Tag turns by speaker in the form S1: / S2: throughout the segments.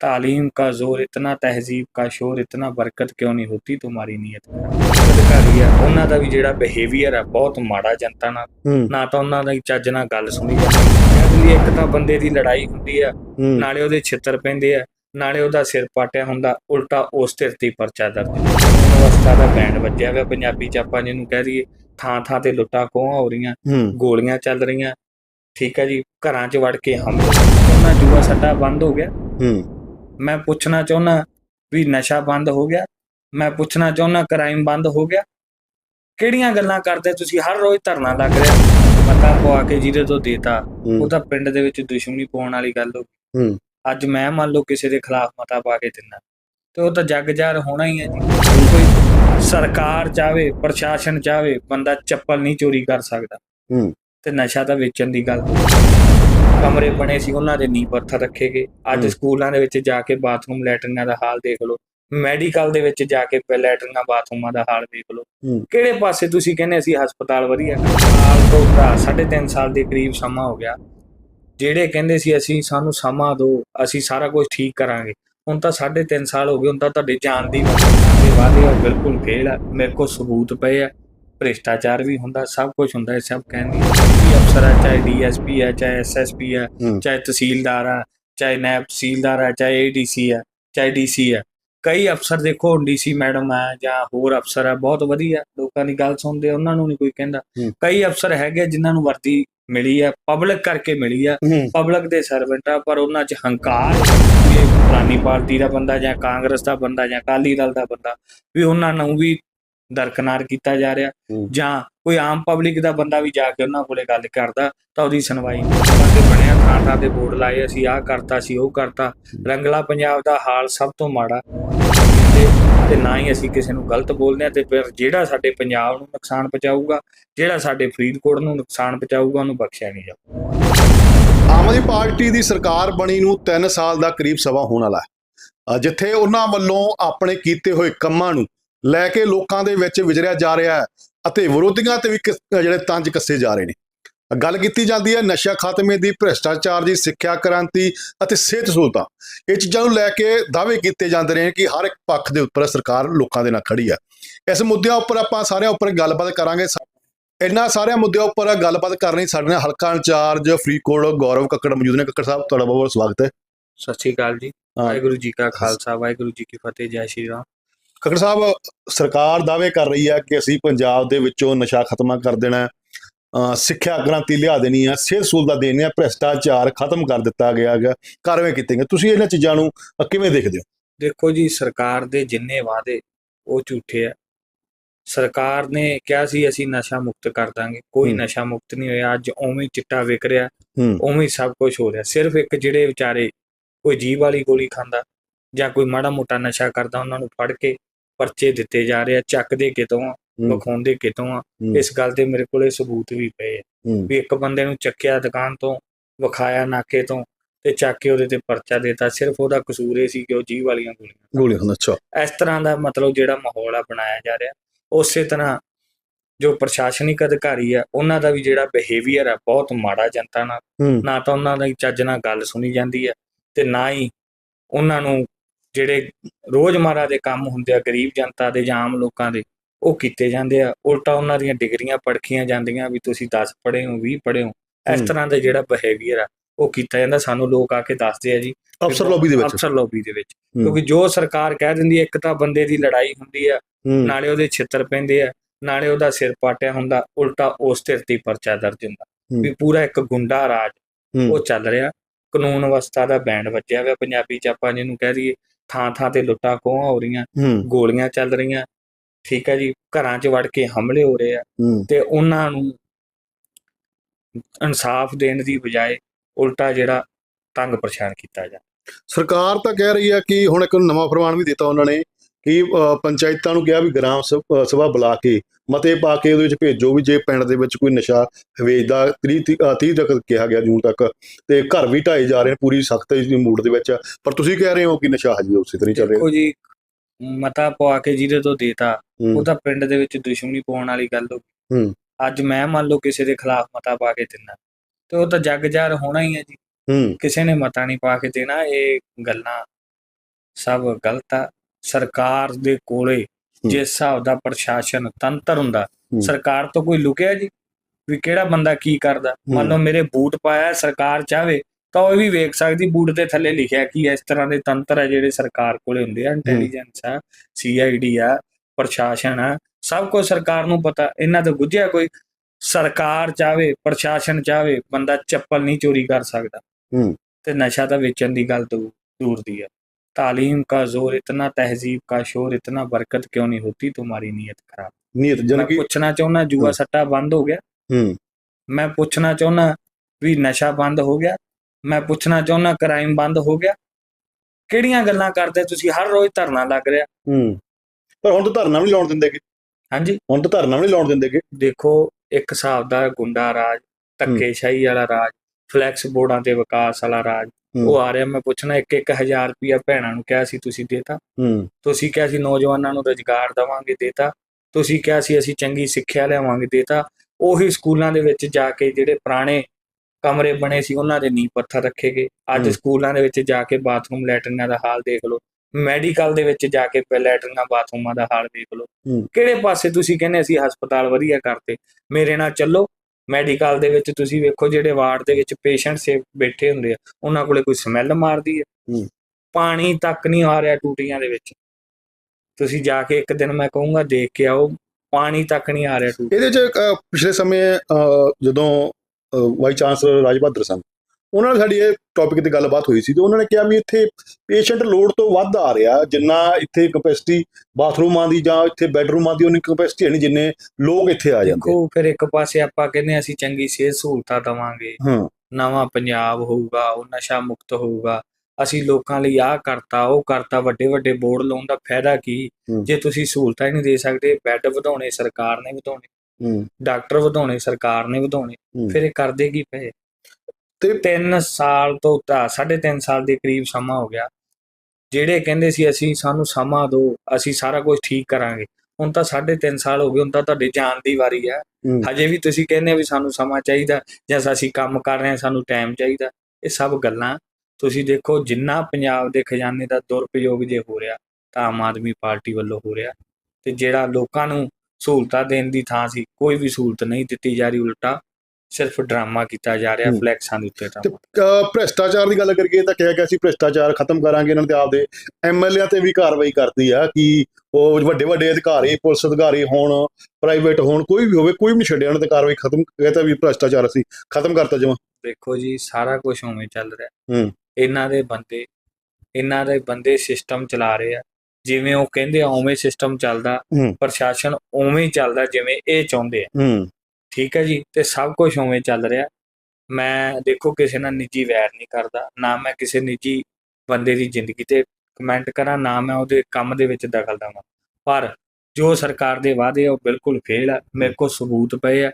S1: तालीम का जोर इतना तहजीब का शोर इतना बरकत क्यों नहीं होती तुम्हारी ਨੀਅਤ ਅਧਿਕਾਰੀ ਆ ਉਹਨਾਂ ਦਾ ਵੀ ਜਿਹੜਾ ਬਿਹੇਵੀਅਰ ਆ ਬਹੁਤ ਮਾੜਾ ਜਨਤਾ ਨਾਲ
S2: ਹੂੰ
S1: ਨਾ ਤਾਂ ਉਹਨਾਂ ਦੀ ਚੱਜ ਨਾਲ ਗੱਲ ਸੁਣੀ ਜਾਂਦੀ ਕਹਿੰਦੇ ਵੀ ਇੱਕ ਤਾਂ ਬੰਦੇ ਦੀ ਲੜਾਈ ਹੁੰਦੀ ਆ
S2: ਹੂੰ
S1: ਨਾਲੇ ਉਹਦੇ ਛਿੱਤਰ ਪੈਂਦੇ ਆ ਨਾਲੇ ਉਹਦਾ ਸਿਰ ਪਾਟਿਆ ਹੁੰਦਾ ਉਲਟਾ ਉਸ ਧਿਰ ਤੇ ਹੀ ਪਰਚਾ ਦਰਜ ਅਵਸਥਾ ਦਾ ਬੈਂਡ ਵੱਜਿਆ ਹੋਇਆ ਪੰਜਾਬੀ ਚ ਆਪਾਂ ਜਿਹਨੂੰ ਕਹਿ ਦਈਏ ਥਾਂ ਥਾਂ ਤੇ ਲੁੱਟਾਂ ਖੋਹਾਂ ਹੋ ਰਹੀਆਂ
S2: ਹੂੰ
S1: ਗੋਲੀਆਂ ਚੱਲ ਰਹੀਆਂ ਠੀਕ ਹੈ ਜੀ ਘਰਾਂ 'ਚ ਵੜ ਕੇ ਹਮਲੇ ਉਹਨਾਂ ਜੂਆ ਸੱਟਾ ਬੰਦ ਹੋ ਗਿਆ
S2: ਹੂੰ
S1: ਮੈਂ ਪੁੱਛਣਾ ਚਾਹੁੰਦਾ ਵੀ ਨਸ਼ਾ ਬੰਦ ਹੋ ਗਿਆ। ਮੈਂ ਪੁੱਛਣਾ ਚਾਹੁੰਦਾ ਕ੍ਰਾਈਮ ਬੰਦ ਹੋ ਗਿਆ। ਕਿਹੜੀਆਂ ਗੱਲਾਂ ਕਰਦੇ ਤੁਸੀਂ? ਹਰ ਰੋਜ਼ ਧਰਨਾ ਲੱਗ ਰਿਹਾ। ਪਤਾ ਪਵਾ ਕੇ ਜਿਹਦੇ ਤੋਂ ਦੇਤਾ। ਉਹ ਤਾਂ ਪਿੰਡ ਦੇ ਵਿੱਚ ਦੁਸ਼ਮਣੀ ਪਾਉਣ ਵਾਲੀ ਗੱਲ ਹੋ ਗਈ। ਅੱਜ ਮੈਂ ਮੰਨ ਲਓ ਕਿਸੇ ਦੇ ਖਿਲਾਫ ਮਤਾ ਪਾ ਕੇ ਦਿੰਦਾ। ਤੇ ਉਹ ਤਾਂ ਜੱਗ ਜਾਰ ਹੋਣਾ ਹੀ ਹੈ ਜੀ। ਕੋਈ ਸਰਕਾਰ ਚਾਵੇ ਪ੍ਰਸ਼ਾਸਨ ਚਾਵੇ ਬੰਦਾ ਚੱਪਲ ਨਹੀਂ ਚੋਰੀ ਕਰ ਸਕਦਾ। ਤੇ ਨਸ਼ਾ ਤਾਂ ਵੇਚਣ ਦੀ ਗੱਲ। ਕਮਰੇ ਬਣੇ ਸੀ ਉਹਨਾਂ ਦੇ ਨੀਂਹ ਪੱਥਰ ਰੱਖੇ ਗਏ। ਅੱਜ। ਸਕੂਲਾਂ ਦੇ ਵਿੱਚ ਜਾ ਕੇ ਬਾਥਰੂਮ ਲੈਟਰਿੰਗਾਂ ਦਾ ਹਾਲ ਦੇਖ ਲਓ। ਮੈਡੀਕਲ ਦੇ ਵਿੱਚ ਜਾ ਕੇ ਲੈਟਰਿੰਗਾਂ ਬਾਥਰੂਮਾਂ ਦਾ ਹਾਲ ਦੇਖ ਲਓ। ਕਿਹੜੇ ਪਾਸੇ ਤੁਸੀਂ ਕਹਿੰਦੇ ਅਸੀਂ ਹਸਪਤਾਲ ਵਧੀਆ? ਸਾਲ ਤੋਂ ਸਾਢੇ ਤਿੰਨ ਸਾਲ ਦੇ ਕਰੀਬ ਸਮਾਂ ਹੋ ਗਿਆ। ਜਿਹੜੇ ਕਹਿੰਦੇ ਸੀ ਅਸੀਂ ਸਾਨੂੰ ਸਮਾਂ ਦਿਓ ਅਸੀਂ ਸਾਰਾ ਕੁਝ ਠੀਕ ਕਰਾਂਗੇ। ਹੁਣ ਤਾਂ ਸਾਢੇ ਤਿੰਨ ਸਾਲ ਹੋ ਗਏ ਹੁਣ ਤਾਂ ਤੁਹਾਡੇ ਜਾਣ ਦੀ ਦੇ ਵਾਅਦੇ ਬਿਲਕੁਲ ਫੇਲ ਆ। ਮੇਰੇ ਕੋਲ ਸਬੂਤ ਪਏ ਆ। ਭ੍ਰਿਸ਼ਟਾਚਾਰ ਵੀ ਹੁੰਦਾ ਸਭ ਕੁਝ ਹੁੰਦਾ ਇਹ ਸਭ ਕਹਿੰਦੇ ਅਫਸਰ ਆ ਚਾਹੇ ਡੀਐਸਪੀ ਆ ਚਾਹੇ ਐਸਐਸਪੀ ਆ
S2: ਹੂੰ।
S1: ਚਾਹੇ ਤਹਿਸੀਲਦਾਰ ਆ ਚਾਹੇ ਨਾਇਬ ਤਹਿਸੀਲਦਾਰ ਆ ਚਾਹੇ ਏਡੀਸੀ ਆ ਚਾਹੇ ਡੀਸੀ ਆ ਕਈ ਅਫਸਰ ਦੇਖੋ ਡੀਸੀ ਮੈਡਮ ਆ ਜਾਂ ਹੋਰ ਅਫਸਰ ਆ ਬਹੁਤ ਵਧੀਆ ਲੋਕਾਂ ਦੀ ਗੱਲ ਸੁਣਦੇ ਉਹਨਾਂ ਨੂੰ ਨਹੀਂ ਕੋਈ ਕਹਿੰਦਾ
S2: ਹੂੰ।
S1: ਕਈ ਅਫਸਰ ਹੈਗੇ ਜਿਨ੍ਹਾਂ ਨੂੰ ਵਰਦੀ ਮਿਲੀ ਆ ਪਬਲਿਕ ਕਰਕੇ ਮਿਲੀ ਆ
S2: ਹੂੰ
S1: ਪਬਲਿਕ ਦੇ ਸਰਵੈਂਟ ਆ ਪਰ ਉਹਨਾਂ 'ਚ ਹੰਕਾਰ ਇਹ ਫਲਾਨੀ ਪਾਰਟੀ ਦਾ ਬੰਦਾ ਜਾਂ ਕਾਂਗਰਸ ਦਾ ਬੰਦਾ ਜਾਂ ਅਕਾਲੀ ਦਲ ਦਾ ਬੰਦਾ ਵੀ ਉਹਨਾਂ ਨੂੰ ਵੀ ਦਰਕਨਾਰ ਕੀਤਾ ਜਾ ਰਿਹਾ। ਜਾਂ ਕੋਈ ਆਮ ਪਬਲਿਕ ਦਾ ਬੰਦਾ ਵੀ ਜਾ ਕੇ ਉਹਨਾਂ ਕੋਲੇ ਗੱਲ ਕਰਦਾ ਤਾਂ ਉਹਦੀ ਸੁਣਵਾਈ ਨਹੀਂ ਬਣਿਆ ਥਾਂ ਥਾਂ ਤੇ ਬੋਰਡ ਲਾਏ ਅਸੀਂ ਆਹ ਕਰਤਾ ਸੀ ਉਹ ਕਰਤਾ। ਰੰਗਲਾ ਪੰਜਾਬ ਦਾ ਹਾਲ ਸਭ ਤੋਂ ਮਾੜਾ। ਤੇ ਨਾ ਹੀ ਅਸੀਂ ਕਿਸੇ ਨੂੰ ਗਲਤ ਬੋਲਦੇ ਆ ਤੇ ਫਿਰ ਜਿਹੜਾ ਸਾਡੇ ਪੰਜਾਬ ਨੂੰ ਨੁਕਸਾਨ ਪਹੁੰਚਾਊਗਾ ਜਿਹੜਾ ਸਾਡੇ ਫਰੀਦਕੋਟ ਨੂੰ ਨੁਕਸਾਨ ਪਹੁੰਚਾਊਗਾ ਉਹਨੂੰ ਬਖਸ਼ਿਆ ਨਹੀਂ ਜਾਊਗਾ
S2: ਆਮ ਆਦਮੀ ਪਾਰਟੀ ਦੀ ਸਰਕਾਰ ਬਣੀ ਨੂੰ 3 ਸਾਲ ਦਾ ਕਰੀਬ ਸਵਾ ਹੋਣ ਵਾਲਾ ਹੈ। ਜਿੱਥੇ ਉਹਨਾਂ ਵੱਲੋਂ ਆਪਣੇ ਕੀਤੇ ਹੋਏ ਕੰਮਾਂ ਨੂੰ ਲੈ ਕੇ ਲੋਕਾਂ ਦੇ ਵਿੱਚ ਵਿਚਰਿਆ ਜਾ ਰਿਹਾ ਹੈ ਅਤੇ ਵਿਰੋਧੀਆਂ ਤੇ ਵੀ ਜਿਹੜੇ ਤੰਜ ਕੱਸੇ ਜਾ ਰਹੇ ਨੇ। ਗੱਲ ਕੀਤੀ ਜਾਂਦੀ ਹੈ ਨਸ਼ਾ ਖਾਤਮੇ ਦੀ ਭ੍ਰਿਸ਼ਟਾਚਾਰ ਦੀ ਸਿੱਖਿਆ ਕ੍ਰਾਂਤੀ ਅਤੇ ਸਿਹਤ ਸਹੂਲਤਾਂ। ਇਹ ਚੀਜ਼ਾਂ ਨੂੰ ਲੈ ਕੇ ਦਾਅਵੇ ਕੀਤੇ ਜਾਂਦੇ ਨੇ ਕਿ ਹਰ ਇੱਕ ਪੱਖ ਦੇ ਉੱਪਰ ਸਰਕਾਰ ਲੋਕਾਂ ਦੇ ਨਾਲ ਖੜੀ ਹੈ। ਇਸ ਮੁੱਦਿਆਂ ਉੱਪਰ ਆਪਾਂ ਸਾਰਿਆਂ ਉੱਪਰ ਗੱਲਬਾਤ ਕਰਾਂਗੇ। ਇਹਨਾਂ ਸਾਰਿਆਂ ਮੁੱਦਿਆਂ ਉੱਪਰ ਗੱਲਬਾਤ ਕਰਨੀ ਸਾਡੇ ਨਾਲ ਹਲਕਾ ਇੰਚਾਰਜ ਫਰੀਦਕੋਟ ਗੌਰਵ ਕੱਕੜ ਮੌਜੂਦ ਨੇ। ਕੱਕੜ ਸਾਹਿਬ ਤੁਹਾਡਾ ਬਹੁਤ ਬਹੁਤ ਸਵਾਗਤ ਹੈ।
S1: ਸਤਿ ਸ਼੍ਰੀ ਅਕਾਲ ਜੀ। ਵਾਹਿਗੁਰੂ ਜੀ ਕਾ ਖਾਲਸਾ ਵਾਹਿਗੁਰੂ ਜੀ ਕੀ ਫਤਿਹ। ਜੈ ਸ਼੍ਰੀ ਰਾਮ।
S2: ਕੱਕੜ ਸਾਹਿਬ ਸਰਕਾਰ ਦਾਅਵੇ ਕਰ ਰਹੀ ਹੈ ਕਿ ਅਸੀਂ ਪੰਜਾਬ ਦੇ ਵਿੱਚੋਂ ਨਸ਼ਾ ਖਤਮਾ ਕਰ ਦੇਣਾ ਹੈ। ਸਿੱਖਿਆ ਕ੍ਰਾਂਤੀ ਲਿਆ ਦੇਣੀ ਹੈ ਸਿਹਤ ਸਹੂਲਤਾਂ ਦੇਣੀ ਹੈ ਭ੍ਰਿਸ਼ਟਾਚਾਰ ਖਤਮ ਕਰ ਦਿੱਤਾ ਗਿਆ ਹੈਗਾ ਕਾਰਵਾਈ ਕੀਤੀਆਂ ਤੁਸੀਂ ਇਹਨਾਂ ਚੀਜ਼ਾਂ ਨੂੰ ਕਿਵੇਂ ਦੇਖਦੇ ਹੋ?
S1: ਦੇਖੋ ਜੀ ਸਰਕਾਰ ਦੇ ਜਿੰਨੇ ਵਾਅਦੇ ਉਹ ਝੂਠੇ ਆ। ਸਰਕਾਰ ਨੇ ਕਿਹਾ ਸੀ ਅਸੀਂ ਨਸ਼ਾ ਮੁਕਤ ਕਰ ਦਾਂਗੇ। ਕੋਈ। ਨਸ਼ਾ ਮੁਕਤ ਨਹੀਂ ਹੋਇਆ ਅੱਜ ਉਵੇਂ ਚਿੱਟਾ ਵਿਕ ਰਿਹਾ ਉਵੇਂ ਸਭ ਕੁਝ ਹੋ ਰਿਹਾ। ਸਿਰਫ ਇੱਕ ਜਿਹੜੇ ਵਿਚਾਰੇ ਕੋਈ ਜੀਭ ਵਾਲੀ ਗੋਲੀ ਖਾਂਦਾ ਜਾਂ ਕੋਈ ਮਾੜਾ ਮੋਟਾ ਨਸ਼ਾ ਕਰਦਾ ਉਹਨਾਂ ਨੂੰ ਫੜ ਕੇ ਪਰਚੇ ਦਿੱਤੇ ਜਾ ਰਹੇ ਆ ਚੱਕਦੇ ਕਿਤੋਂ ਆ ਵਿਖਾਉਂਦੇ ਕਿਤੋਂ ਆ। ਇਸ ਗੱਲ ਦੇ ਮੇਰੇ ਕੋਲੇ ਸਬੂਤ ਵੀ ਪਏ ਆ ਵੀ ਇੱਕ ਬੰਦੇ ਨੂੰ ਚੱਕਿਆ ਦੁਕਾਨ ਤੋਂ ਵਿਖਾਇਆ ਨਾਕੇ ਤੋਂ ਤੇ ਚੱਕ ਕੇ ਉਹਦੇ ਤੇ ਪਰਚਾ ਦਿੱਤਾ। ਸਿਰਫ ਉਹਦਾ ਕਸੂਰ ਇਹ ਸੀ ਕਿ ਉਹ ਜੀਭ ਵਾਲੀਆਂ ਗੋਲੀਆਂ
S2: ਗੋਲੀ ਹੁੰਦਾ ਅੱਛਾ।
S1: ਇਸ ਤਰ੍ਹਾਂ ਦਾ ਮਤਲਬ ਜਿਹੜਾ ਮਾਹੌਲ ਆ ਬਣਾਇਆ ਜਾ ਰਿਹਾ। ਉਸੇ ਤਰ੍ਹਾਂ ਜੋ ਪ੍ਰਸ਼ਾਸਨਿਕ ਅਧਿਕਾਰੀ ਆ ਉਹਨਾਂ ਦਾ ਵੀ ਜਿਹੜਾ ਬਿਹੇਵੀਅਰ ਆ ਬਹੁਤ ਮਾੜਾ ਜਨਤਾ ਨਾਲ। ਨਾ ਤਾਂ ਉਹਨਾਂ ਦੀ ਚੱਜ ਨਾਲ ਗੱਲ ਸੁਣੀ ਜਾਂਦੀ ਆ ਤੇ ਨਾ ਹੀ ਉਹਨਾਂ ਨੂੰ ਜਿਹੜੇ ਰੋਜ਼ਮਰਾ ਦੇ ਕੰਮ ਹੁੰਦੇ ਆ ਗਰੀਬ ਜਨਤਾ ਦੇ ਜਾਂ ਆਮ ਲੋਕਾਂ ਦੇ ਉਹ ਕੀਤੇ ਜਾਂਦੇ ਆ। ਉਲਟਾ ਉਹਨਾਂ ਦੀਆਂ ਡਿਗਰੀਆਂ ਪੜਖੀਆਂ ਜਾਂਦੀਆਂ ਵੀ ਤੁਸੀਂ 10 ਪੜ੍ਹੇ ਹੋ 20 ਪੜ੍ਹੇ ਹੋ। ਇਸ। ਤਰ੍ਹਾਂ ਦਾ ਜਿਹੜਾ ਬਿਹੇਵੀਅਰ ਆ ਉਹ ਕੀਤਾ ਜਾਂਦਾ। ਸਾਨੂੰ ਲੋਕ ਆ ਕੇ ਦੱਸਦੇ ਆ ਜੀ
S2: ਅਫਸਰ ਲੌਬੀ ਦੇ ਵਿੱਚ।
S1: ਅਫਸਰ ਲੌਬੀ ਦੇ ਵਿੱਚ। ਕਿਉਂਕਿ ਜੋ ਸਰਕਾਰ ਕਹਿ ਦਿੰਦੀ ਹੈ ਇੱਕ ਤਾਂ ਬੰਦੇ ਦੀ ਲੜਾਈ ਹੁੰਦੀ ਆ ਨਾਲੇ ਉਹਦੇ ਛਿੱਤਰ ਪੈਂਦੇ ਆ ਨਾਲੇ ਉਹਦਾ ਸਿਰ ਪਾਟਿਆ ਹੁੰਦਾ ਉਲਟਾ ਉਸ ਤੇ ਹੀ ਪਰਚਾ ਦਰਜ ਹੁੰਦਾ। ਵੀ ਪੂਰਾ ਇੱਕ ਗੁੰਡਾ ਰਾਜ ਉਹ ਚੱਲ ਰਿਹਾ। ਕਾਨੂੰਨ ਅਵਸਥਾ ਦਾ ਬੈਂਡ ਵੱਜਿਆ ਹੋਇਆ ਪੰਜਾਬੀ ਚ ਆਪਾਂ ਜਿਹਨੂੰ ਕਹਿ ਦਈਏ। ਥਾਂ ਥਾਂ ਤੇ ਲੁੱਟਾਂ ਖੋਹਾਂ ਹੋ ਰਹੀਆਂ ਗੋਲੀਆਂ ਚੱਲ ਰਹੀਆਂ। ਠੀਕ ਹੈ ਜੀ ਘਰਾਂ 'ਚ ਵੜ ਕੇ ਹਮਲੇ ਹੋ ਰਹੇ ਆ। ਤੇ ਉਹਨਾਂ ਨੂੰ ਇਨਸਾਫ ਦੇਣ ਦੀ ਬਜਾਏ ਉਲਟਾ ਜਿਹੜਾ ਤੰਗ ਪਰੇਸ਼ਾਨ ਕੀਤਾ ਜਾ
S2: ਸਰਕਾਰ ਤਾਂ ਕਹਿ ਰਹੀ ਹੈ ਕਿ ਹੁਣ ਇੱਕ ਨਵਾਂ ਫਰਮਾਨ ਵੀ ਦਿੱਤਾ ਉਹਨਾਂ ਨੇ ਕਿ ਪੰਚਾਇਤਾਂ ਨੂੰ ਕਿਹਾ ਵੀ ਗ੍ਰਾਮ ਸਭਾ ਬੁਲਾ ਕੇ ਮਤੇ ਪਾ ਕੇ ਉਹਦੇ ਵਿੱਚ ਭੇਜੋ ਵੀ ਜੇ ਪਿੰਡ ਦੇ ਵਿੱਚ ਕੋਈ ਨਸ਼ਾ ਵੇਚਦਾ 30 30 ਤੱਕ ਕਿਹਾ ਗਿਆ ਜੂਨ ਤੱਕ ਤੇ ਘਰ ਵੀ ਢਾਏ ਜਾ ਰਹੇ ਨੇ ਪੂਰੀ ਸਖਤ ਦੀ ਮੂਡ ਦੇ ਵਿੱਚ। ਪਰ ਤੁਸੀਂ ਕਹਿ ਰਹੇ ਹੋ ਕਿ ਨਸ਼ਾ ਹਜੇ ਉਸੇ ਤਰ੍ਹਾਂ ਚੱਲ ਰਿਹਾ।
S1: ਦੇਖੋ ਜੀ ਮਤਾ ਪਵਾ ਕੇ ਜਿਹਦੇ ਤੋਂ ਦੇਤਾ ਉਹ ਤਾਂ ਪਿੰਡ ਦੇ ਵਿੱਚ ਦੁਸ਼ਮਣੀ ਪਾਉਣ ਵਾਲੀ ਗੱਲ ਹੋ ਗਈ। ਅੱਜ ਮੈਂ ਮੰਨ ਲਓ ਕਿਸੇ ਦੇ ਖਿਲਾਫ ਮਤਾ ਪਾ ਕੇ ਦਿੰਦਾ ਤੇ ਉਹ ਤਾਂ ਜੱਗ ਜਾਰ ਹੋਣਾ ਹੀ ਹੈ ਜੀ। ਕਿਸੇ ਨੇ ਮਤਾ ਨਹੀਂ ਪਾ ਕੇ ਦੇਣਾ ਇਹ ਗੱਲਾਂ ਸਭ ਗਲਤ ਆ। ਸਰਕਾਰ ਦੇ ਕੋਲੇ
S2: ਹੂੰ।
S1: ਜਿਸ ਹਿਸਾਬ ਦਾ ਪ੍ਰਸ਼ਾਸਨ ਤੰਤਰ ਹੁੰਦਾ
S2: ਹੂੰ।
S1: ਸਰਕਾਰ ਤੋਂ ਕੋਈ ਲੁਕਿਆ ਜੀ? ਵੀ ਕਿਹੜਾ ਬੰਦਾ ਕੀ ਕਰਦਾ? ਮੰਨ ਲਓ ਮੇਰੇ ਬੂਟ ਪਾਇਆ ਸਰਕਾਰ ਚਾਹਵੇ ਤਾਂ ਉਹ ਵੀ ਵੇਖ ਸਕਦੀ ਬੂਟ ਦੇ ਥੱਲੇ ਲਿਖਿਆ ਕੀ ਹੈ ਇਸ ਤਰ੍ਹਾਂ ਦੇ ਤੰਤਰ ਆ ਜਿਹੜੇ ਸਰਕਾਰ ਕੋਲੇ ਹੁੰਦੇ ਆ ਇੰਟੈਲੀਜੈਂਸ ਆ ਸੀਆਈਡੀ ਆ ਪ੍ਰਸ਼ਾਸਨ ਆ ਸਭ ਕੁਝ ਸਰਕਾਰ ਨੂੰ ਪਤਾ ਇਹਨਾਂ ਤੋਂ ਗੁੱਝਿਆ ਕੋਈ। ਸਰਕਾਰ ਚਾਹਵੇ ਪ੍ਰਸ਼ਾਸਨ ਚਾਹਵੇ ਬੰਦਾ ਚੱਪਲ ਨਹੀਂ ਚੋਰੀ ਕਰ ਸਕਦਾ।
S2: ਹੂੰ।
S1: ਤੇ ਨਸ਼ਾ ਤਾਂ ਵੇਚਣ ਦੀ ਗੱਲ ਦੂ- ਦੂਰ ਦੀ ਹੈ तालीम का जोर इतना तहजीब का शोर इतना बरकत क्यों नहीं होती तुम्हारी नीयत खराब
S2: ਨੀਅਤ
S1: मैं
S2: ਜਨ ਕੀ
S1: पूछना चाहना जुआ
S2: हम्म।
S1: सट्टा बंद हो गया
S2: ਹੂੰ
S1: मैं पूछना चाहना भी नशा बंद हो ਗਿਆ ਮੈਂ ਪੁੱਛਣਾ ਚਾਹੁੰਦਾ ਕ੍ਰਾਈਮ ਬੰਦ ਹੋ ਗਿਆ ਕਿਹੜੀਆਂ ਗੱਲਾਂ ਕਰਦੇ ਤੁਸੀਂ ਹਰ ਰੋਜ਼ ਧਰਨਾ ਲੱਗ ਰਿਹਾ
S2: ਹੂੰ ਪਰ ਹੁਣ ਤਾਂ ਧਰਨਾ ਵੀ ਨਹੀਂ ਲਾਉਣ ਦਿੰਦੇਗੇ
S1: ਹਾਂਜੀ
S2: ਹੁਣ ਤਾਂ ਧਰਨਾ ਵੀ ਨਹੀਂ ਲਾਉਣ ਦਿੰਦੇਗੇ
S1: ਦੇਖੋ ਇੱਕ ਹਿਸਾਬ ਦਾ ਗੁੰਡਾ ਰਾਜ ਧੱਕੇਸ਼ਾਹੀ ਵਾਲਾ ਰਾਜ ਫਲੈਕਸ ਬੋਰਡਾਂ ਤੇ ਵਿਕਾਸ ਵਾਲਾ ਰਾਜ। ਉਹ ਆ ਰਿਹਾ ਮੈਂ ਪੁੱਛਣਾ ਇੱਕ ਇੱਕ ਹਜ਼ਾਰ ਰੁਪਿਆ ਭੈਣਾਂ ਨੂੰ ਕਿਹਾ ਸੀ ਤੁਸੀਂ ਦੇਤਾ। ਤੁਸੀਂ ਕਿਹਾ ਸੀ ਨੌਜਵਾਨਾਂ ਨੂੰ ਰੁਜ਼ਗਾਰ ਦੇਵਾਂਗੇ ਦੇਤਾ। ਤੁਸੀਂ ਕਿਹਾ ਸੀ ਅਸੀਂ ਚੰਗੀ ਸਿੱਖਿਆ ਲਿਆਵਾਂਗੇ ਦੇਤਾ। ਉਹੀ ਸਕੂਲਾਂ ਦੇ ਵਿੱਚ ਜਾ ਕੇ ਜਿਹੜੇ ਪੁਰਾਣੇ ਕਮਰੇ ਬਣੇ ਸੀ ਉਹਨਾਂ ਦੇ ਨੀਂਹ ਪੱਥਰ ਰੱਖੇ ਗਏ। ਅੱਜ। ਸਕੂਲਾਂ ਦੇ ਵਿੱਚ ਜਾ ਕੇ ਬਾਥਰੂਮ ਲੈਟਰਿਨਾਂ ਦਾ ਹਾਲ ਦੇਖ ਲਓ। ਮੈਡੀਕਲ ਦੇ ਵਿੱਚ ਜਾ ਕੇ ਲੈਟਰਿਨਾਂ ਬਾਥਰੂਮਾਂ ਦਾ ਹਾਲ ਦੇਖ ਲਓ। ਕਿਹੜੇ ਪਾਸੇ ਤੁਸੀਂ ਕਹਿੰਦੇ ਅਸੀਂ ਹਸਪਤਾਲ ਵਧੀਆ ਕਰਤੇ? ਮੇਰੇ ਨਾਲ ਚੱਲੋ। ਮੈਡੀਕਲ ਦੇ ਵਿੱਚ ਤੁਸੀਂ ਵੇਖੋ ਜਿਹੜੇ ਵਾਰਡ ਦੇ ਵਿੱਚ ਪੇਸ਼ੈਂਟ ਸੇ ਬੈਠੇ ਹੁੰਦੇ ਆ ਉਹਨਾਂ ਕੋਲੇ ਕੋਈ ਸਮੈਲ ਮਾਰਦੀ ਹੈ। ਪਾਣੀ ਤੱਕ ਨਹੀਂ ਆ ਰਿਹਾ ਟੂਟੀਆਂ ਦੇ ਵਿੱਚ। ਤੁਸੀਂ ਜਾ ਕੇ ਇੱਕ ਦਿਨ ਮੈਂ ਕਹੂੰਗਾ ਦੇਖ ਕੇ ਆਓ ਪਾਣੀ ਤੱਕ ਨਹੀਂ ਆ ਰਿਹਾ ਟੂਟੀ
S2: ਇਹਦੇ ਚ ਪਿਛਲੇ ਸਮੇਂ ਜਦੋਂ ਵਾਈ ਚਾਂਸਲਰ ਰਾਜ ਬਹਾਦਰ ਸਨ ਉਹਨਾਂ ਨਾਲ ਸਾਡੀ ਇਹ ਟੌਪਿਕ ਤੇ ਗੱਲਬਾਤ ਹੋਈ ਸੀ ਤੇ ਉਹਨਾਂ ਨੇ ਕਿਹਾ ਵੀ ਇੱਥੇ ਪੇਸ਼ੈਂਟ ਲੋਡ ਤੋਂ ਵੱਧ ਆ ਰਿਹਾ ਜਿੰਨਾ ਇੱਥੇ ਕਪੈਸਿਟੀ ਬਾਥਰੂਮਾਂ ਦੀ ਜਾਂ ਇੱਥੇ ਬੈੱਡਰੂਮਾਂ ਦੀ ਉਨੀ ਕਪੈਸਿਟੀ ਹੈ ਨਹੀਂ ਜਿੰਨੇ ਲੋਕ ਇੱਥੇ ਆ ਜਾਂਦੇ
S1: ਦੇਖੋ ਫਿਰ ਇੱਕ ਪਾਸੇ ਆਪਾਂ ਕਹਿੰਦੇ ਅਸੀਂ ਚੰਗੀ ਸਿਹਤ ਸਹੂਲਤਾਂ ਦਵਾਂਗੇ।
S2: ਹਾਂ।
S1: ਨਵਾਂ ਪੰਜਾਬ ਹੋਊਗਾ ਉਹ ਨਸ਼ਾ ਮੁਕਤ ਹੋਊਗਾ। ਅਸੀਂ ਲੋਕਾਂ ਲਈ ਆਹ ਕਰਤਾ ਉਹ ਕਰਤਾ ਵੱਡੇ ਵੱਡੇ ਬੋਰਡ ਲਾਉਣ ਦਾ ਫਾਇਦਾ ਕੀ। ਜੇ ਤੁਸੀਂ ਸਹੂਲਤਾਂ ਹੀ ਨਹੀਂ ਦੇ ਸਕਦੇ ਬੈੱਡ ਵਧਾਉਣੇ ਸਰਕਾਰ ਨੇ ਵਧਾਉਣੇ ਡਾਕਟਰ ਵਧਾਉਣੇ ਸਰਕਾਰ ਨੇ ਵਧਾਉਣੇ। ਫਿਰ ਇਹ ਕਰਦੇ ਕੀ ਪਏ?
S2: ਤੇ
S1: 3 ਸਾਲ ਤੋਂ ਤਾਂ 3.5 ਸਾਲ ਦੇ ਕਰੀਬ ਸਮਾਂ ਹੋ ਗਿਆ। ਜਿਹੜੇ ਕਹਿੰਦੇ ਸੀ ਅਸੀਂ ਸਾਨੂੰ ਸਮਾਂ ਦਿਓ ਅਸੀਂ ਸਾਰਾ ਕੁਝ ਠੀਕ ਕਰਾਂਗੇ। ਹੁਣ ਤਾਂ 3.5 ਸਾਲ ਹੋ ਗਏ ਹੁਣ ਤਾਂ ਤੁਹਾਡੇ ਜਾਣ ਦੀ ਵਾਰੀ ਹੈ
S2: ਹੂੰ।
S1: ਹਜੇ ਵੀ ਤੁਸੀਂ ਕਹਿੰਦੇ ਵੀ ਸਾਨੂੰ ਸਮਾਂ ਚਾਹੀਦਾ ਜਾਂ ਅਸੀਂ ਕੰਮ ਕਰ ਰਹੇ ਹਾਂ ਸਾਨੂੰ ਟਾਈਮ ਚਾਹੀਦਾ। ਇਹ ਸਭ ਗੱਲਾਂ ਤੁਸੀਂ ਦੇਖੋ ਜਿੰਨਾ ਪੰਜਾਬ ਦੇ ਖਜ਼ਾਨੇ ਦਾ ਦੁਰਪਯੋਗ ਜੇ ਹੋ ਰਿਹਾ ਤਾਂ ਆਮ ਆਦਮੀ ਪਾਰਟੀ ਵੱਲੋਂ ਹੋ ਰਿਹਾ। ਤੇ ਜਿਹੜਾ ਲੋਕਾਂ ਨੂੰ ਸਹੂਲਤਾਂ ਦੇਣ ਦੀ ਥਾਂ ਸੀ ਕੋਈ ਵੀ ਸਹੂਲਤ ਨਹੀਂ ਦਿੱਤੀ ਜਾ ਰਹੀ ਉਲਟਾ ਸਿਰਫ ਡਰਾਮਾ ਕੀਤਾ ਜਾ ਰਿਹਾ। ਫਲੈਕਸਾਂ ਦੇ ਉੱਤੇ ਤਾਂ
S2: ਤੇ ਅ, ਭ੍ਰਿਸ਼ਟਾਚਾਰ ਦੀ ਗੱਲ ਕਰੀਏ ਤਾਂ ਕਿਹਾ ਗਿਆ ਸੀ ਭ੍ਰਿਸ਼ਟਾਚਾਰ ਖਤਮ ਕਰਾਂਗੇ ਇਹਨਾਂ ਦੇ ਆਪਦੇ ਐਮਐਲਏ ਤੇ ਵੀ ਕਾਰਵਾਈ ਕਰਦੀ ਆ ਕਿ ਉਹ ਵੱਡੇ ਵੱਡੇ ਅਧਿਕਾਰੀ ਪੁਲਿਸ ਅਧਿਕਾਰੀ ਹੋਣ ਪ੍ਰਾਈਵੇਟ ਹੋਣ ਕੋਈ ਵੀ ਹੋਵੇ ਕੋਈ ਵੀ ਨਹੀਂ ਛੱਡਿਆ ਉਹਨਾਂ ਤੇ ਕਾਰਵਾਈ ਖਤਮ ਕਹਿੰਦਾ ਵੀ ਭ੍ਰਿਸ਼ਟਾਚਾਰ ਅਸੀਂ ਖਤਮ ਕਰਤਾ ਜਮਾ
S1: ਦੇਖੋ ਜੀ ਸਾਰਾ ਕੁਝ ਉਵੇਂ ਚੱਲ ਰਿਹਾ
S2: ਹੂੰ।
S1: ਇਹਨਾਂ ਦੇ ਬੰਦੇ ਇਹਨਾਂ ਦੇ ਬੰਦੇ ਸਿਸਟਮ ਚਲਾ ਰਹੇ ਆ ਜਿਵੇਂ ਉਹ ਕਹਿੰਦੇ ਆ ਉਵੇਂ ਸਿਸਟਮ ਚੱਲਦਾ
S2: ਹੂੰ।
S1: ਪ੍ਰਸ਼ਾਸਨ ਉਵੇਂ ਹੀ ਚੱਲਦਾ ਜਿਵੇਂ ਇਹ ਚਾਹੁੰਦੇ ਆ
S2: ਹੂੰ
S1: ਠੀਕ ਹੈ ਜੀ, ਤੇ ਸਭ ਕੁਝ ਉਵੇਂ ਚੱਲ ਰਿਹਾ। ਮੈਂ ਦੇਖੋ ਕਿਸੇ ਨਾਲ ਨਿੱਜੀ ਵੈਰ ਨਹੀਂ ਕਰਦਾ, ਨਾ ਮੈਂ ਕਿਸੇ ਨਿੱਜੀ ਬੰਦੇ ਦੀ ਜ਼ਿੰਦਗੀ ਤੇ ਕਮੈਂਟ ਕਰਾਂ, ਨਾ ਮੈਂ ਉਹਦੇ ਕੰਮ ਦੇ ਵਿੱਚ ਦਖਲ ਦਵਾਂ। ਪਰ ਜੋ ਸਰਕਾਰ ਦੇ ਵਾਅਦੇ ਆ, ਉਹ ਬਿਲਕੁਲ ਫੇਲ ਆ। ਮੇਰੇ ਕੋਲ ਸਬੂਤ ਪਏ ਆ,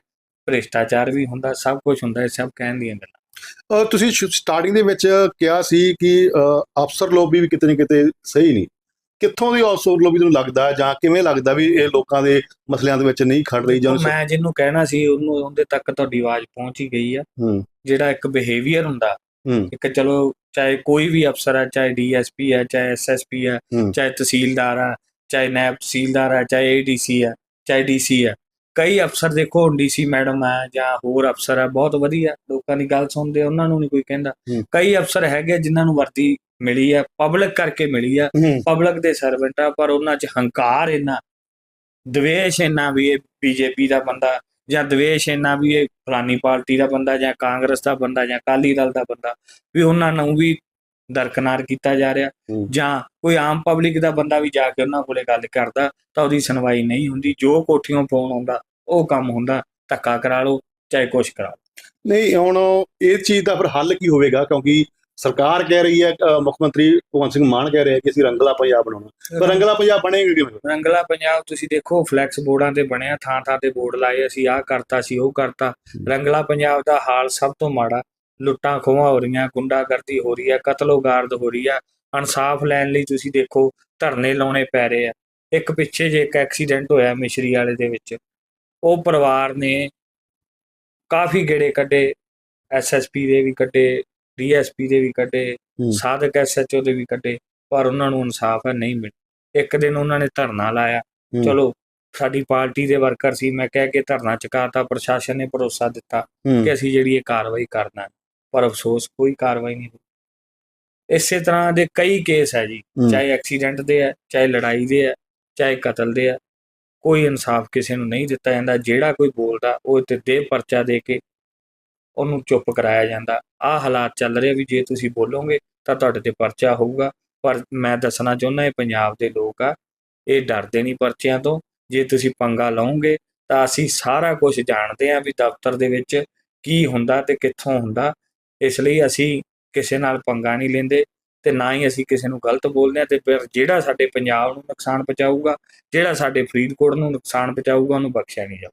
S1: ਭ੍ਰਿਸ਼ਟਾਚਾਰ ਵੀ ਹੁੰਦਾ, ਸਭ ਕੁਝ ਹੁੰਦਾ, ਇਹ ਸਭ ਕਹਿਣ ਦੀਆਂ ਗੱਲਾਂ।
S2: ਤੁਸੀਂ ਸਟਾਰਟਿੰਗ ਦੇ ਵਿੱਚ ਕਿਹਾ ਸੀ ਕਿ ਅਫਸਰ ਲੋਬੀ ਵੀ ਕਿਤੇ ਨਾ ਕਿਤੇ ਸਹੀ ਨਹੀਂ। ਕਿੱਥੋਂ ਦੀ ਅਫਸਰ ਲੋਬੀ ਤੁਹਾਨੂੰ ਲੱਗਦਾ ਜਾਂ ਕਿਵੇਂ ਲੱਗਦਾ ਵੀ ਇਹ ਲੋਕਾਂ ਦੇ ਮਸਲਿਆਂ ਦੇ ਵਿੱਚ ਨਹੀਂ ਖੜ ਰਹੀ ਜਾਂ
S1: ਮੈਂ ਜਿਹਨੂੰ ਕਹਿਣਾ ਸੀ ਉਹਨੂੰ ਉਹਦੇ ਤੱਕ ਤੁਹਾਡੀ ਆਵਾਜ਼ ਪਹੁੰਚ ਹੀ ਗਈ ਆ। ਜਿਹੜਾ ਇੱਕ ਬਿਹੇਵੀਅਰ ਹੁੰਦਾ ਇੱਕ ਚਲੋ ਚਾਹੇ ਕੋਈ ਵੀ ਅਫਸਰ ਹੈ ਚਾਹੇ ਡੀਐਸਪੀ ਹੈ ਚਾਹੇ ਐਸਐਸਪੀ ਹੈ
S2: ਹੂੰ।
S1: ਚਾਹੇ ਤਹਿਸੀਲਦਾਰ ਹੈ ਚਾਹੇ ਨਾਇਬ ਤਹਿਸੀਲਦਾਰ ਹੈ ਚਾਹੇ ਏਡੀਸੀ ਹੈ ਚਾਹੇ ਡੀਸੀ ਹੈ ਕਈ ਅਫਸਰ ਦੇਖੋ ਡੀਸੀ ਮੈਡਮ ਹੈ ਜਾਂ ਹੋਰ ਅਫਸਰ ਹੈ ਬਹੁਤ ਵਧੀਆ ਲੋਕਾਂ ਦੀ ਗੱਲ ਸੁਣਦੇ ਆ, ਉਹਨਾਂ ਨੂੰ ਨਹੀਂ ਕੋਈ ਕਹਿੰਦਾ। ਕਈ ਅਫਸਰ ਹੈਗੇ ਜਿਨ੍ਹਾਂ ਨੂੰ ਵਰਦੀ ਮਿਲੀ ਹੈ ਪਬਲਿਕ ਕਰਕੇ ਮਿਲੀ ਹੂੰ ਪਬਲਿਕ ਦੇ ਸਰਵੈਂਟ ਆ ਪਰ ਉਹਨਾਂ 'ਚ ਹੰਕਾਰ ਇੰਨਾ ਦਵੇਸ਼ ਇੰਨਾ ਵੀ ਇਹ ਬੀਜੇਪੀ ਦਾ ਬੰਦਾ ਜਾਂ ਦਵੇਸ਼ ਇੰਨਾ ਵੀ ਇਹ ਫਲਾਨੀ ਪਾਰਟੀ ਦਾ ਬੰਦਾ ਜਾਂ ਕਾਂਗਰਸ ਦਾ ਬੰਦਾ ਜਾਂ ਅਕਾਲੀ ਦਲ ਦਾ ਬੰਦਾ ਵੀ ਉਹਨਾਂ ਨੂੰ ਵੀ ਦਰਕਨਾਰ ਕੀਤਾ ਜਾ ਰਿਹਾ। ਜਾਂ ਕੋਈ ਆਮ ਪਬਲਿਕ ਦਾ ਬੰਦਾ ਵੀ ਜਾ ਕੇ ਉਹਨਾਂ ਕੋਲੇ ਗੱਲ ਕਰਦਾ ਤਾਂ ਉਹਦੀ ਸੁਣਵਾਈ ਨਹੀਂ ਹੁੰਦੀ। ਜੋ ਕੋਠੀਆਂ ਪਾਉਣ ਆਉਂਦਾ ਉਹ ਕੰਮ ਹੁੰਦਾ। ਧੱਕਾ ਕਰਾ ਲਓ ਚਾਹੇ ਕੁਛ ਕਰਾ ਲਓ।
S2: ਨਹੀਂ ਹੁਣ ਇਹ ਚੀਜ਼ ਦਾ ਫਿਰ ਹੱਲ ਕੀ ਹੋਵੇਗਾ? ਕਿਉਂਕਿ ਸਰਕਾਰ ਕਹਿ ਰਹੀ ਹੈ ਮੁੱਖ ਮੰਤਰੀ ਭਗਵੰਤ ਸਿੰਘ ਮਾਨ ਕਹਿ ਰਿਹਾ ਕਿ ਅਸੀਂ ਰੰਗਲਾ ਪੰਜਾਬ ਬਣਾਉਣਾ। ਪਰ ਰੰਗਲਾ ਪੰਜਾਬ ਬਣੇਗਾ ਕਿਵੇਂ?
S1: ਰੰਗਲਾ ਪੰਜਾਬ ਤੁਸੀਂ ਦੇਖੋ ਫਲੈਕਸ ਬੋਰਡਾਂ ਤੇ ਬਣਿਆ ਥਾਂ ਥਾਂ ਤੇ ਬੋਰਡ ਲਾਏ ਅਸੀਂ ਆਹ ਕਰਤਾ ਸੀ ਉਹ ਕਰਤਾ। ਰੰਗਲਾ ਪੰਜਾਬ ਦਾ ਹਾਲ ਸਭ ਤੋਂ ਮਾੜਾ। ਲੁੱਟਾਂ ਖੋਹਾਂ ਹੋ ਰਹੀਆਂ ਗੁੰਡਾਗਰਦੀ ਹੋ ਰਹੀ ਹੈ ਕਤਲੋਗਾਰਦ ਹੋ ਰਹੀ ਹੈ ਇਨਸਾਫ ਲੈਣ ਲਈ ਤੁਸੀਂ ਦੇਖੋ ਧਰਨੇ ਲਾਉਣੇ ਪੈ ਰਹੇ ਆ ਇੱਕ ਪਿੱਛੇ ਜੇ ਇੱਕ ਐਕਸੀਡੈਂਟ ਹੋਇਆ ਮਿਸ਼ਰੀ ਵਾਲੇ ਦੇ ਵਿੱਚ ਉਹ ਪਰਿਵਾਰ ਨੇ ਕਾਫੀ ਗੇੜੇ ਕੱਢੇ ਐਸਐਸਪੀ ਦੇ ਵੀ ਕੱਢੇ ਡੀਐਸਪੀ ਦੇ ਵੀ ਕੱਢੇ। ਸਾਧਕ ਐਸਐਚਓ ਦੇ ਵੀ ਕੱਢੇ ਪਰ ਉਹਨਾਂ ਨੂੰ ਇਨਸਾਫ ਹੈ ਨਹੀਂ ਮਿਲ ਇੱਕ ਦਿਨ ਉਹਨਾਂ ਨੇ ਧਰਨਾ ਲਾਇਆ ਚਲੋ ਸਾਡੀ ਪਾਰਟੀ ਦੇ ਵਰਕਰ ਸੀ ਮੈਂ ਕਹਿ ਕੇ ਧਰਨਾ ਚੁਕਾਤਾ ਪ੍ਰਸ਼ਾਸਨ ਨੇ ਭਰੋਸਾ ਦਿੱਤਾ ਕਿ ਅਸੀਂ ਜਿਹੜੀ ਇਹ ਕਾਰਵਾਈ ਕਰਨਾ ਹੈ। ਪਰ ਅਫਸੋਸ ਕੋਈ ਕਾਰਵਾਈ ਨਹੀਂ ਹੋਈ ਇਸੇ ਤਰ੍ਹਾਂ ਦੇ ਕਈ ਕੇਸ ਹੈ ਜੀ ਚਾਹੇ ਐਕਸੀਡੈਂਟ ਦੇ ਹੈ ਚਾਹੇ ਲੜਾਈ ਦੇ ਹੈ ਚਾਹੇ ਕਤਲ ਦੇ ਹੈ ਕੋਈ ਇਨਸਾਫ ਕਿਸੇ ਨੂੰ ਨਹੀਂ ਦਿੱਤਾ ਜਾਂਦਾ ਜਿਹੜਾ ਕੋਈ ਬੋਲਦਾ ਉਹ ਤੇ ਦੇ ਪਰਚਾ ਦੇ ਕੇ ਉਹਨੂੰ ਚੁੱਪ ਕਰਾਇਆ ਜਾਂਦਾ। ਆਹ ਹਾਲਾਤ ਚੱਲ ਰਹੇ ਵੀ ਜੇ ਤੁਸੀਂ ਬੋਲੋਗੇ ਤਾਂ ਤੁਹਾਡੇ ਤੇ ਪਰਚਾ ਹੋਊਗਾ ਪਰ ਮੈਂ ਦੱਸਣਾ ਚਾਹੁੰਦਾ ਇਹ ਪੰਜਾਬ ਦੇ ਲੋਕ ਆ ਇਹ ਡਰਦੇ ਨਹੀਂ ਪਰਚਿਆਂ ਤੋਂ। ਜੇ ਤੁਸੀਂ ਪੰਗਾ ਲਓਗੇ ਤਾਂ ਅਸੀਂ ਸਾਰਾ ਕੁਝ ਜਾਣਦੇ ਹਾਂ ਵੀ ਦਫ਼ਤਰ ਦੇ ਵਿੱਚ ਕੀ ਹੁੰਦਾ ਤੇ ਕਿੱਥੋਂ ਹੁੰਦਾ। ਇਸ ਲਈ ਅਸੀਂ ਕਿਸੇ ਨਾਲ ਪੰਗਾ ਨਹੀਂ ਲੈਂਦੇ ਤੇ ਨਾ ਹੀ ਅਸੀਂ ਕਿਸੇ ਨੂੰ ਗਲਤ ਬੋਲਦੇ ਹਾਂ ਤੇ ਫਿਰ ਜਿਹੜਾ ਸਾਡੇ ਪੰਜਾਬ ਨੂੰ ਨੁਕਸਾਨ ਪਹੁੰਚਾਊਗਾ ਜਿਹੜਾ ਸਾਡੇ ਫਰੀਦਕੋਟ ਨੂੰ ਨੁਕਸਾਨ ਪਹੁੰਚਾਊਗਾ ਉਹਨੂੰ ਬਖਸ਼ਿਆ ਨਹੀਂ ਜਾਊ।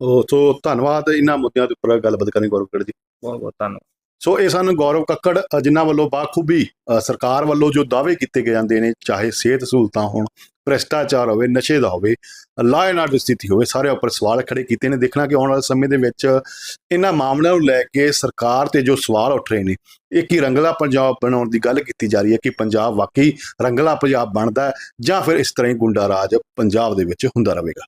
S2: ਉਹ ਸੋ ਧੰਨਵਾਦ ਇਹਨਾਂ ਮੁੱਦਿਆਂ ਦੇ ਉੱਪਰ ਗੱਲਬਾਤ ਕਰਨੀ ਗੌਰਵ ਕੱਕੜ ਜੀ।
S1: ਬਹੁਤ ਬਹੁਤ ਧੰਨਵਾਦ।
S2: ਸੋ ਇਹ ਸਨ ਗੌਰਵ ਕੱਕੜ ਜਿਨ੍ਹਾਂ ਵੱਲੋਂ ਬਾਖੂਬੀ ਸਰਕਾਰ ਵੱਲੋਂ ਜੋ ਦਾਅਵੇ ਕੀਤੇ ਗਏ ਜਾਂਦੇ ਨੇ ਚਾਹੇ ਸਿਹਤ ਸਹੂਲਤਾਂ ਹੋਣ ਭ੍ਰਿਸ਼ਟਾਚਾਰ ਹੋਵੇ, ਨਸ਼ੇ ਦਾ ਹੋਵੇ ਲਾਅ ਐਂਡ ਆਰਡਰ ਸਥਿਤੀ ਹੋਵੇ, ਸਾਰੇ ਉੱਪਰ ਸਵਾਲ ਖੜੇ ਕੀਤੇ ਨੇ। ਦੇਖਣਾ ਕਿ ਆਉਣ ਵਾਲੇ ਸਮੇਂ ਦੇ ਵਿੱਚ ਇਹਨਾਂ ਮਾਮਲਿਆਂ ਨੂੰ ਲੈ ਕੇ ਸਰਕਾਰ ਤੇ ਜੋ ਸਵਾਲ ਉੱਠ ਰਹੇ ਨੇ, ਇਹ ਕੀ ਰੰਗਲਾ ਪੰਜਾਬ ਬਣਾਉਣ ਦੀ ਗੱਲ ਕੀਤੀ ਜਾ ਰਹੀ ਹੈ ਕਿ ਪੰਜਾਬ ਵਾਕਈ ਰੰਗਲਾ ਪੰਜਾਬ ਬਣਦਾ ਜਾਂ ਫਿਰ ਇਸ ਤਰ੍ਹਾਂ ਹੀ ਗੁੰਡਾ ਰਾਜ ਪੰਜਾਬ ਦੇ ਵਿੱਚ ਹੁੰਦਾ ਰਹੇਗਾ?